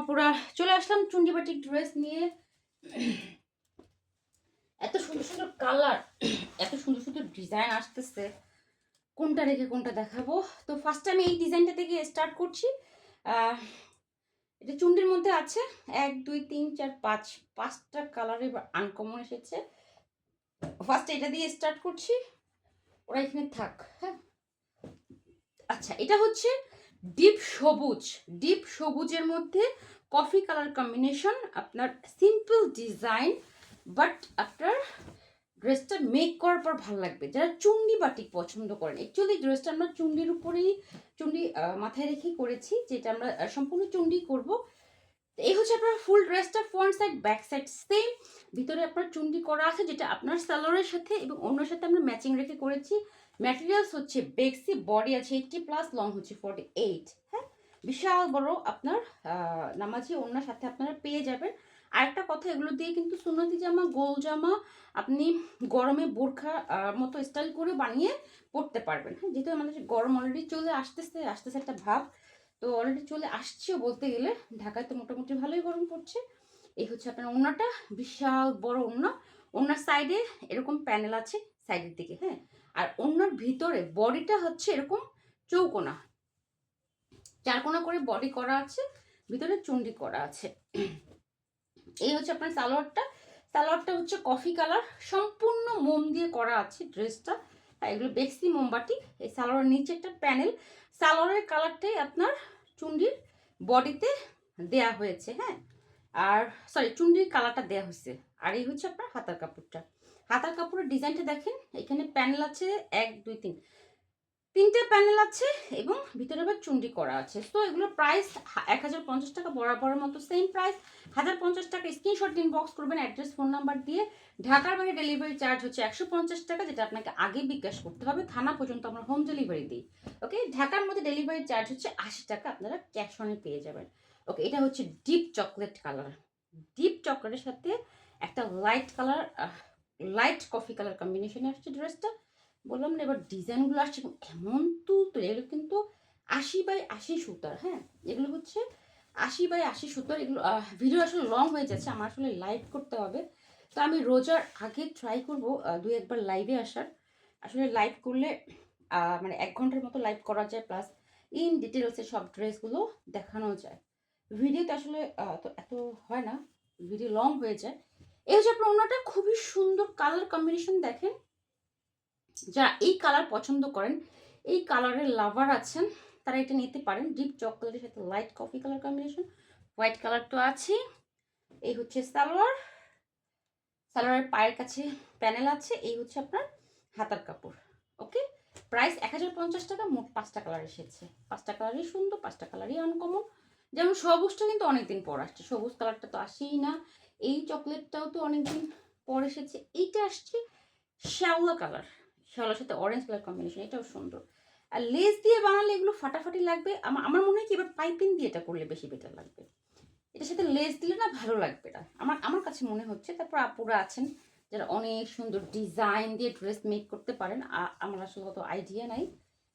আপুরা চলে আসলাম চুন্ডিবাটিক ড্রেস নিয়ে। এত সুন্দর সুন্দর কালার এত সুন্দর সুন্দর ডিজাইন আসতেছে। কোনটা রেখে কোনটা দেখাবো? তো ফার্স্ট আমি এই ডিজাইনটা থেকে স্টার্ট করছি। এটা চুন্ডির মধ্যে আছে। এক, দুই, তিন, চার, পাঁচ, পাঁচটা কালারে আনকমন এসেছে। ফার্স্ট এটা দিয়ে স্টার্ট করছি। ওরা এখানে থাক হ্যাঁ। আচ্ছা এটা হচ্ছে ডিপ সবুজ, ডিপ সবুজের মধ্যে কফি কালার কম্বিনেশন আপনার সিম্পল ডিজাইন বাট আপনার ড্রেসটা মেক করার পর ভালো লাগবে। যারা চুন্ডি বাটিক পছন্দ করেন অ্যাকচুয়ালি ড্রেসটা আমরা চুন্ডির উপরেই, চুন্ডি মাথায় রেখেই করেছি, যেটা আমরা সম্পূর্ণ চুন্ডি করব। এই হচ্ছে আপনার ফুল ড্রেসটা front side back side same ভিতরে আপনার চুন্ডি করা আছে, যেটা আপনার সালোয়ারের সাথে এবং অন্যের সাথে আমরা ম্যাচিং রেখে করেছি। ম্যাটেরিয়ালস হচ্ছে বেক্সি বডি আছে এইটটি প্লাস লং হচ্ছে ফর্টি এইট হ্যাঁ? বিশাল বড় আপনার নামাজি ওনার সাথে আপনারা পেয়ে যাবেন। আরেকটা কথা, এগুলো দিয়ে কিন্তু সুন্নতি জামা, গোল জামা আপনি গরমে বোরখা মতো স্টাইল করে বানিয়ে পরতে পারবেন। হ্যাঁ যেহেতু আমাদের গরম অলরেডি চলে আসতেছে আসতেছে একটা ভাব। তো অলরেডি চলে আসছেও বলতে গেলে, ঢাকায় তো মোটামুটি ভালোই গরম পড়ছে। এই হচ্ছে আপনার ওনাটা, বিশাল বড় ওনা। ওনার সাইডে এরকম প্যানেল আছে সাইডের দিকে। হ্যাঁ? আর ওনার ভিতরে বডিটা হচ্ছে এরকম চৌকোনা। চারকোনা করে বডি করা আছে, ভিতরে চুন্ডি করা আছে। এই হচ্ছে আপনার সালোয়ারটা। সালোয়ারটা হচ্ছে কফি কালার সম্পূর্ণ মোম দিয়ে করা আছে ড্রেসটা আর এগুলো বেক্সি মোমবাটি এই সালোয়ারের নিচে একটা প্যানেল সালোয়ারের কালারটাই আপনার চুন্ডির বডিতে দেয়া হয়েছে হ্যাঁ। আর সরি চুন্ডির কালারটা দেয়া হয়েছে। আর এই হচ্ছে আপনার হাতার কাপড়টা। হাতার কাপড়ের ডিজাইনটা দেখেন, এখানে প্যানেল আছে এক, দুই, তিন। তিনটে প্যানেল আছে এবং ভিতরে আবার চুন্ডি করা আছে। তো এগুলোর প্রাইস এক হাজার পঞ্চাশ টাকা বরাবরের মতো সেম প্রাইস হাজার পঞ্চাশ টাকা স্ক্রিনশট ইনবক্স করবেন অ্যাড্রেস ফোন নাম্বার দিয়ে। ঢাকার বাইরে ডেলিভারি চার্জ হচ্ছে একশো পঞ্চাশ টাকা, যেটা আপনাকে আগে বিকাশ করতে হবে। থানা পর্যন্ত আমরা হোম ডেলিভারি দিই। ওকে ঢাকার মধ্যে ডেলিভারি চার্জ হচ্ছে আশি টাকা, আপনারা ক্যাশ অনে পেয়ে যাবেন। ওকে এটা হচ্ছে ডিপ চকলেট কালার ডিপ চকলেটের সাথে একটা light colour light coffee colour কম্বিনেশনে আসছে ড্রেসটা বললাম না, এবার ডিজাইনগুলো আসছে এমন তুলতুলে, এগুলো কিন্তু আশি বাই আশি সুতার হ্যাঁ? এগুলো হচ্ছে আশি বাই আশি সুতার, এগুলো ভিডিও আসলে লং হয়ে যাচ্ছে, আমার আসলে লাইভ করতে হবে। তো আমি রোজার আগে ট্রাই করব দুই একবার লাইভে আসার। আসলে লাইভ করলে মানে এক ঘণ্টার মতো লাইভ করা যায় প্লাস ইন ডিটেলসে সব ড্রেসগুলো দেখানো যায়। ভিডিওতে আসলে তো এত হয় না ভিডিও লং হয়ে যায়। এই হচ্ছে আপনার খুবই সুন্দর কালার কম্বিনেশন দেখেন। যারা এই কালার পছন্দ করেন, এই কালারের লাভার আছেন, তারা এটা নিতে পারেন। ডিপ চকলেটের সাথে light coffee colour combination white colour তো আছে এই হচ্ছে সালোয়ার। সালোয়ারের পায়ের কাছে প্যানেল আছে, এই হচ্ছে আপনার হাতার কাপড় ওকে প্রাইস এক হাজার পঞ্চাশ টাকা, মোট পাঁচটা কালার এসেছে। পাঁচটা কালারই সুন্দর, পাঁচটা কালারই আনকমন যেমন সবুজটা কিন্তু অনেকদিন পর আসছে। সবুজ কালারটা তো আসেই না। এই চকলেটটাও তো অনেকদিন পর এসেছে। এইটা আসছে শ্যাওলা কালার। শ্যাওলার সাথে অরেঞ্জ কালার কম্বিনেশন এটাও সুন্দর। আর লেস দিয়ে বানালে এগুলো ফাটাফাটি লাগবে। আমার আমার মনে হয় কি, এবার পাইপিং দিয়ে এটা করলে বেশি বেটার লাগবে। এটার সাথে লেস দিলে না ভালো লাগবে না। আমার আমার কাছে মনে হচ্ছে, তারপর আপুরা আছেন যারা অনেক সুন্দর ডিজাইন দিয়ে ড্রেস মেক করতে পারেন। আমার আসলে অত আইডিয়া নাই।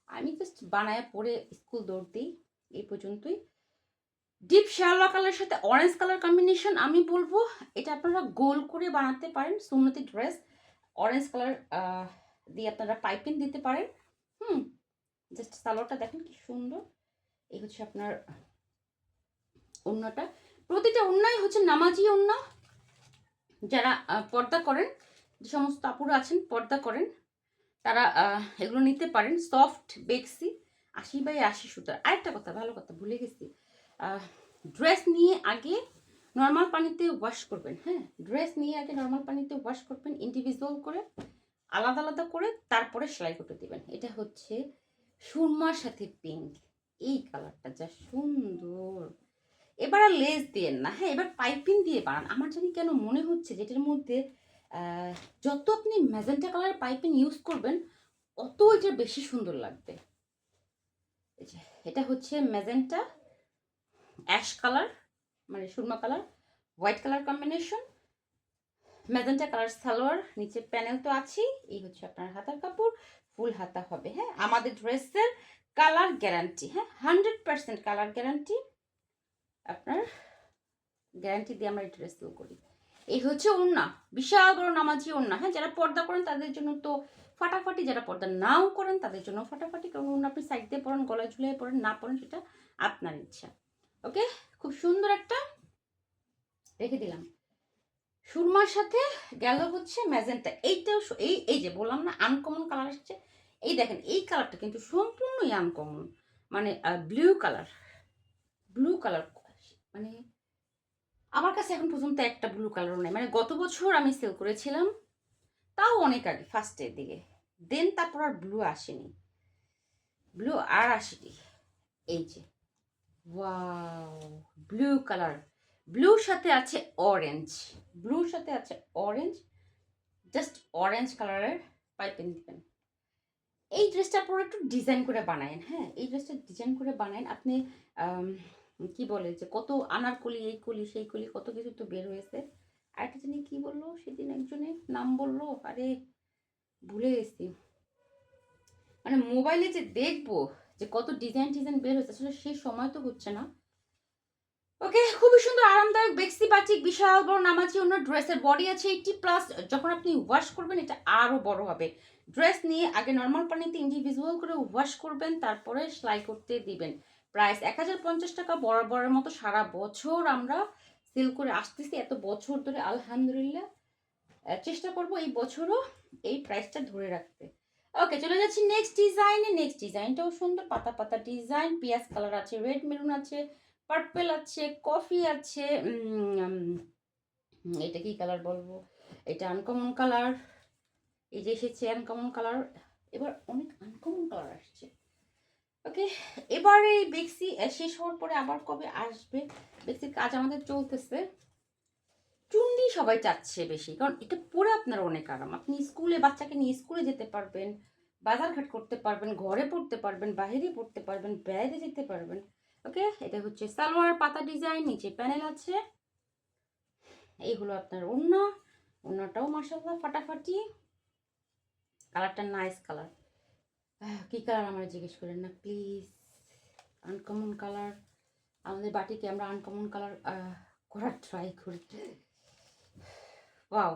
আমি জাস্ট বানায় পরে স্কুল দৌড় দিই, এই পর্যন্তই। ডিপ শ্যালো কালারের সাথে অরেঞ্জ কালার কম্বিনেশন আমি বলব। এটা আপনারা গোল করে বানাতে পারেন, সুন্নতি ড্রেস অরেঞ্জ কালার দিয়ে আপনারা পাইপিং দিতে পারেন। হুম জাস্ট সালোয়ারটা দেখেন কি সুন্দর। এই হচ্ছে আপনার অন্যটা প্রতিটা অন্যায় হচ্ছে নামাজি অন্য যারা পর্দা করেন, যে সমস্ত আপুরা আছেন, পর্দা করেন, তারা এগুলো নিতে পারেন। সফট বেক্সি, আশি বাই আশি সুতার। আরেকটা কথা, ভালো কথা, ভুলে গেছি। ড্রেস নিয়ে আগে নর্মাল পানিতে ওয়াশ করবেন হ্যাঁ? ড্রেস নিয়ে আগে নর্মাল পানিতে ওয়াশ করবেন ইন্ডিভিজুয়াল করে, আলাদা আলাদা করে তারপরে সেলাই করতে দেবেন। এটা হচ্ছে সুরমার সাথে পিঙ্ক এই কালারটা যা সুন্দর। এবার আর লেস দিয়েন না হ্যাঁ? এবার পাইপিং দিয়ে বানান। আমার জানি কেন মনে হচ্ছে যেটার মধ্যে যত আপনি ম্যাজেন্টা কালার পাইপিং ইউজ করবেন, অত এটা বেশি সুন্দর লাগবে। এটা হচ্ছে ম্যাজেন্টা অ্যাশ কালার মানে Surma colour white colour combination magenta colour salwar, নিচে প্যানেল তো আছেই, এই হচ্ছে আপনার হাতার কাপড়, ফুল হাতা হবে হ্যাঁ? আমাদের ড্রেসের কালার গ্যারান্টি হ্যাঁ? হান্ড্রেড পার্সেন্ট কালার গ্যারান্টি আপনার গ্যারান্টি দিয়ে আমরা এই ড্রেস সেল করি। এই হচ্ছে ওড়না, বিশাল বড় নামাজি ওড়না হ্যাঁ? যারা পর্দা করেন তাদের জন্য তো ফাটাফাটি, যারা পর্দা নাও করেন তাদের জন্য ফাটাফাটি, কারণ ওড়না আপনি সাইড দিয়ে পরেন গলা ঝুলিয়ে পরেন, না পরেন, সেটা আপনার ইচ্ছা। ওকে? খুব সুন্দর একটা রেখে দিলাম। সুরমার সাথে গেল হচ্ছে ম্যাজেন্টা। এইটাও এই এই যে বললাম না আনকমন কালার আসছে। এই দেখেন, এই কালারটা কিন্তু সম্পূর্ণই আনকমন মানে ব্লু কালার ব্লু কালার মানে আমার কাছে এখন পর্যন্ত একটা ব্লু কালারও নেই। মানে গত বছর আমি সেল করেছিলাম, তাও অনেক আগে ফার্স্টের দিকে। দেন তারপর আর ব্লু আসেনি। ব্লু আর আসেনি। এই যে। ওয়াও ব্লু কালার ব্লুর সাথে আছে অরেঞ্জ ব্লুর সাথে আছে অরেঞ্জ জাস্ট অরেঞ্জ কালারের পাইপেন দিবেন এই ড্রেসটা পুরো একটু ডিজাইন করে বানায়েন হ্যাঁ? এই ড্রেসটা ডিজাইন করে বানায়েন। আপনি কি বলে যে কত আনারকলি, এই কলি, সেই কলি, কত কিছু তো বের হয়েছে। আর একটা জানি কি বলল? সেদিন একজনে নাম বলল, আরে, ভুলে গেছি। মানে মোবাইলে যে দেখব যে কত ডিজাইন ডিজাইন বের হয়েছে, আসলে সেই সময় তো হচ্ছে না। ওকে খুবই সুন্দর, আরামদায়ক, বেক্সি বাটিক, বিশাল বড় নামাজি অন্য ড্রেসের বডি আছে এইটি প্লাস যখন আপনি ওয়াশ করবেন, এটা আরও বড় হবে। ড্রেস নিয়ে আগে নর্মাল পানিতে ইন্ডিভিজুয়াল করে ওয়াশ করবেন, তারপরে সেলাই করতে দিবেন। প্রাইস এক হাজার পঞ্চাশ টাকা বরাবরের মতো সারা বছর আমরা সেল করে আসতেছি, এত বছর ধরে, আলহামদুলিল্লাহ। চেষ্টা করব এই বছরও এই প্রাইসটা ধরে রাখতে। ওকে চলে যাচ্ছি নেক্সট ডিজাইনে নেক্সট ডিজাইনটাও সুন্দর, পাতা পাতা ডিজাইন পিয়াজ কালার আছে রেড মেরুন আছে পার্পেল আছে কফি আছে এটা কি কালার বলব? এটা আনকমন কালার এই যে এসেছে আনকমন কালার এবার অনেক আনকমন কালার আসছে। ওকে এবার এই বেক্সি শেষ হওয়ার পরে আবার কবে আসবে? বেক্সির কাজ আমাদের চলতেছে। চুন্ডি সবাই চাচ্ছে বেশি। কারণ এটা পরে আপনার অনেক আরাম। আপনি স্কুলে, বাচ্চাকে নিয়ে স্কুলে যেতে পারবেন, বাজারঘাট করতে পারবেন, ঘরে পড়তে পারবেন, বাইরে পড়তে পারবেন, বাইরে যেতে পারবেন। ওকে এটা হচ্ছে সালোয়ার পাতা ডিজাইন নিচে প্যানেল আছে। এই হলো আপনার ওড়না। ওড়নাটাও মাসাল্লাহ ফাটাফাটি। কালারটা নাইস কালার কি কালার আমরা জিজ্ঞেস করেন না? প্লিজ আনকমন কালার আমাদের বাটিকে আমরা আনকমন কালার করার ট্রাই করি। ওয়াও।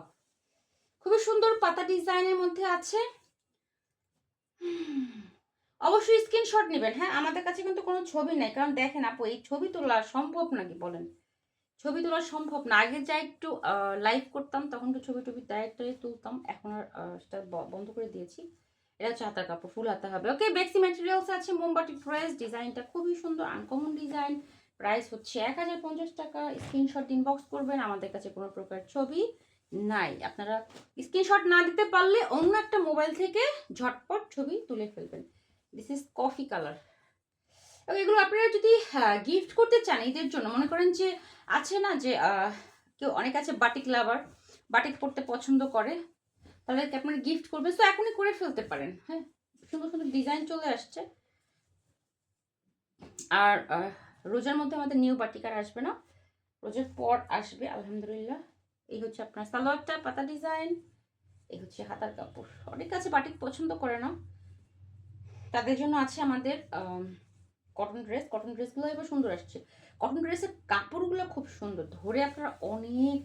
খুবই সুন্দর পাতা ডিজাইনের মধ্যে আছে। অবশ্যই স্ক্রিনশট নেবেন হ্যাঁ? আমাদের কাছে কিন্তু কোনো ছবি নেই। কারণ দেখেন আপু, এই ছবি তোলা সম্ভব নাকি বলেন? ছবি তোলা সম্ভব না। আগে যা একটু লাইভ করতাম, তখন তো ছবি টবি ডাইরেক্টরে তুলতাম। এখন আর সেটা বন্ধ করে দিয়েছি। এটা হচ্ছে হাতার কাপড়, ফুল হাতা হবে। ওকে বেক্সি ম্যাটেরিয়ালস আছে মোমবাটি ড্রেস ডিজাইনটা খুবই সুন্দর আনকমন ডিজাইন প্রাইস হচ্ছে এক হাজার পঞ্চাশ টাকা। স্ক্রিনশট ইনবক্স করবেন, আমাদের কাছে কোনো প্রকার ছবি নাই। আপনারা স্ক্রিনশট না দিতে পারলে অন্য একটা মোবাইল থেকে ঝটপট ছবি তুলে ফেলবেন। দিস ইজ কফি কালার এগুলো আপনারা যদি গিফট করতে চান ঈদের জন্য, মনে করেন যে আছে না যে কেউ অনেক আছে বাটিক লাভার বাটিক পড়তে পছন্দ করে তাহলে আপনারা গিফট করবেন তো এখনই করে ফেলতে পারেন হ্যাঁ? সুন্দর সুন্দর ডিজাইন চলে আসছে। আর রোজার মধ্যে আমাদের নিউ বাটিক আর আসবে না। রোজার পর আসবে, আলহামদুলিল্লাহ। এই হচ্ছে আপনার সালোয়ারটা, পাতা ডিজাইন এই হচ্ছে হাতার কাপড়। অনেক আছে, বাটিক পছন্দ করে না তাদের জন্য আছে আমাদের কটন ড্রেস কটন ড্রেসগুলো এবার সুন্দর আসছে। কটন ড্রেসের কাপড়গুলো খুব সুন্দর। ধরে আপনারা অনেক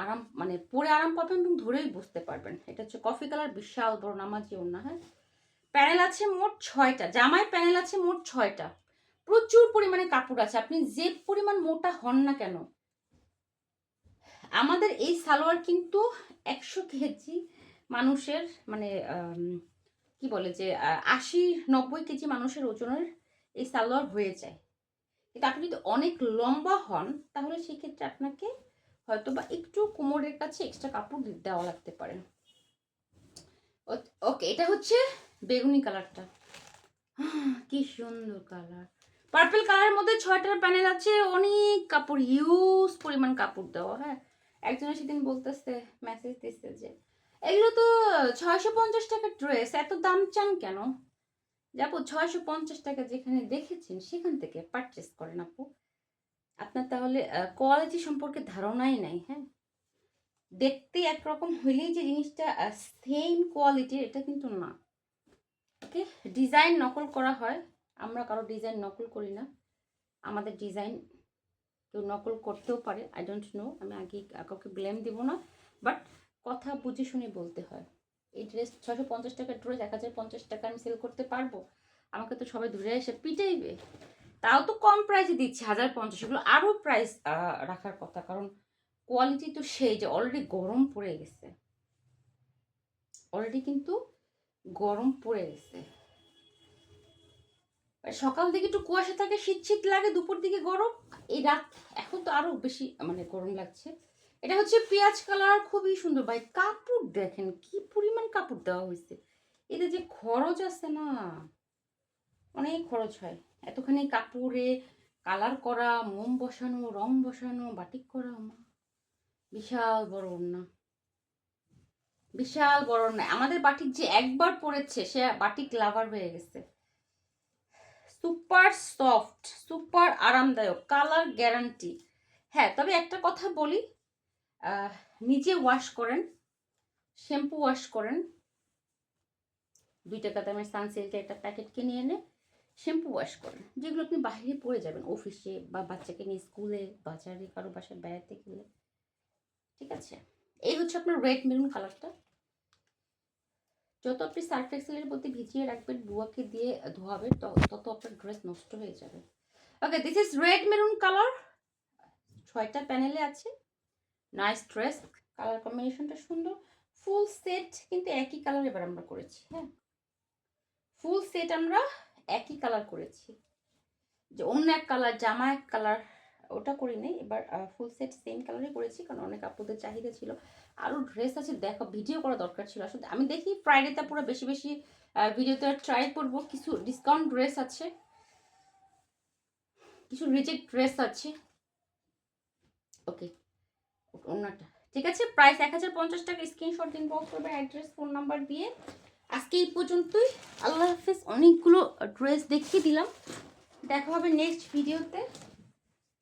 আরাম মানে পরে আরাম পাবেন এবং ধরেই বুঝতে পারবেন। এটা হচ্ছে কফি কালার বিশাল বড় নামাজি ওনা হ্যাঁ? প্যানেল আছে মোট ছয়টা। জামায় প্যানেল আছে মোট ছয়টা। প্রচুর পরিমাণে কাপড় আছে। আপনি যে পরিমাণ মোটা হন না কেন আমাদের এই সালোয়ার কিন্তু একশো কেজি মানুষের মানে কি বলে যে আশি, নব্বই কেজি মানুষের ওজনের এই সালোয়ার হয়ে যায়। কিন্তু আপনি যদি অনেক লম্বা হন, তাহলে সেক্ষেত্রে আপনাকে হয়তো বা একটু কোমরের কাছে এক্সট্রা কাপড় দেওয়া লাগতে পারে। ওকে, এটা হচ্ছে বেগুনি কালারটা। কি সুন্দর কালার। পার্পল কালারের মধ্যে ছয়টার প্যানেল আছে, অনেক কাপড়, হিউজ পরিমাণ কাপড় দেওয়া হ্যাঁ। একজনে সেদিন বলতেছে মেসেজ দিচ্ছে যে, এগুলো তো ছয়শো পঞ্চাশ টাকার ড্রেস এত দাম চান কেন? যে, আপু, ছয়শো পঞ্চাশ টাকা যেখানে দেখেছেন, সেখান থেকে পারচেস করেন আপু। আপনার তাহলে কোয়ালিটি সম্পর্কে ধারণাই নাই হ্যাঁ? দেখতে একরকম হইলেই যে জিনিসটা সেম কোয়ালিটির এটা কিন্তু না। ওকে? ডিজাইন নকল করা হয়। আমরা কারও ডিজাইন নকল করি না। আমাদের ডিজাইন কেউ নকল করতেও পারে আই ডোন্ট নো আমি আগে কাউকে ব্লেম দিব না বাট কথা বুঝে শুনে বলতে হয়। এই ড্রেস ছশো পঞ্চাশ টাকার ড্রেস এক হাজার পঞ্চাশ টাকা আমি সেল করতে পারব? আমাকে তো সবাই ধরে এসে পিটাইবে। তাও তো কম প্রাইসে দিচ্ছে, হাজার পঞ্চাশ, এগুলো আরও প্রাইস রাখার কথা, কারণ কোয়ালিটি তো সেই যে অলরেডি গরম পড়ে গেছে। অলরেডি কিন্তু গরম পড়ে গেছে। সকাল দিকে একটু কুয়াশা থাকে, শীত শীত লাগে, দুপুর দিকে গরম। এই রাত, এখন তো আরও বেশি মানে গরম লাগছে। এটা হচ্ছে পেঁয়াজ কালার, খুবই সুন্দর। ভাই, কাপড় দেখেন, কি পরিমাণ কাপড় দেওয়া হয়েছে। এতে যে খরচ আছে না, অনেক খরচ হয়। এতখানি কাপড়ে কালার করা, মোম বসানো, রং বসানো, বাটিক করা বিশাল বড় না বিশাল বড় না আমাদের বাটিক যে একবার পড়েছে, সে বাটিক লাভার হয়ে গেছে। সুপার সফট, সুপার আরামদায়ক, কালার গ্যারান্টি। হ্যাঁ তবে একটা কথা বলি নিজে ওয়াশ করেন শ্যাম্পু ওয়াশ করেন। দুই টাকা দামের সানসিল্কের একটা প্যাকেট কিনে এনে শ্যাম্পু ওয়াশ করেন। যেগুলো আপনি বাইরে পড়ে যাবেন অফিসে বা বাচ্চাকে নিয়ে স্কুলে বাজারে, কারও বাসায় বেড়াতে গেলে। ঠিক আছে? এই হচ্ছে আপনার রেড মেরুন কালারটা যত আপনি সার্ফ এক্সেলের মধ্যে ভিজিয়ে রাখবেন, বুয়াকে দিয়ে ধোয়াবেন তত আপনার ড্রেস নষ্ট হয়ে যাবে। Okay this is red maroon colour ছয়টা প্যানেলে আছে। নাইস ড্রেস কালার কম্বিনেশনটা সুন্দর। ফুল সেট কিন্তু একই কালার এবার আমরা করেছি হ্যাঁ। ফুল সেট আমরা একই কালার করেছি। যে অন্য এক কালার জামা এক কালার ওটা করি নাই, এবার ফুল সেট সেম কালারই করেছি, কারণ অনেক আপুদের চাহিদা ছিল। আরও ড্রেস আছে, দেখো ভিডিও করা দরকার ছিল। আসলে আমি দেখি ফ্রাইডেতে পুরো বেশি বেশি ভিডিওতে ট্রাই করব। কিছু ডিসকাউন্ট ড্রেস আছে। কিছু রিজেক্ট ড্রেস আছে। ওকে অন্যটা ঠিক আছে? প্রাইস এক হাজার পঞ্চাশ টাকা। স্ক্রিনশট ইনবক্স করবেন অ্যাড্রেস ফোন নাম্বার দিয়ে। আজকে এই পর্যন্তই। আল্লাহ হাফিজ। অনেকগুলো ড্রেস দেখিয়ে দিলাম। দেখা হবে নেক্সট ভিডিওতে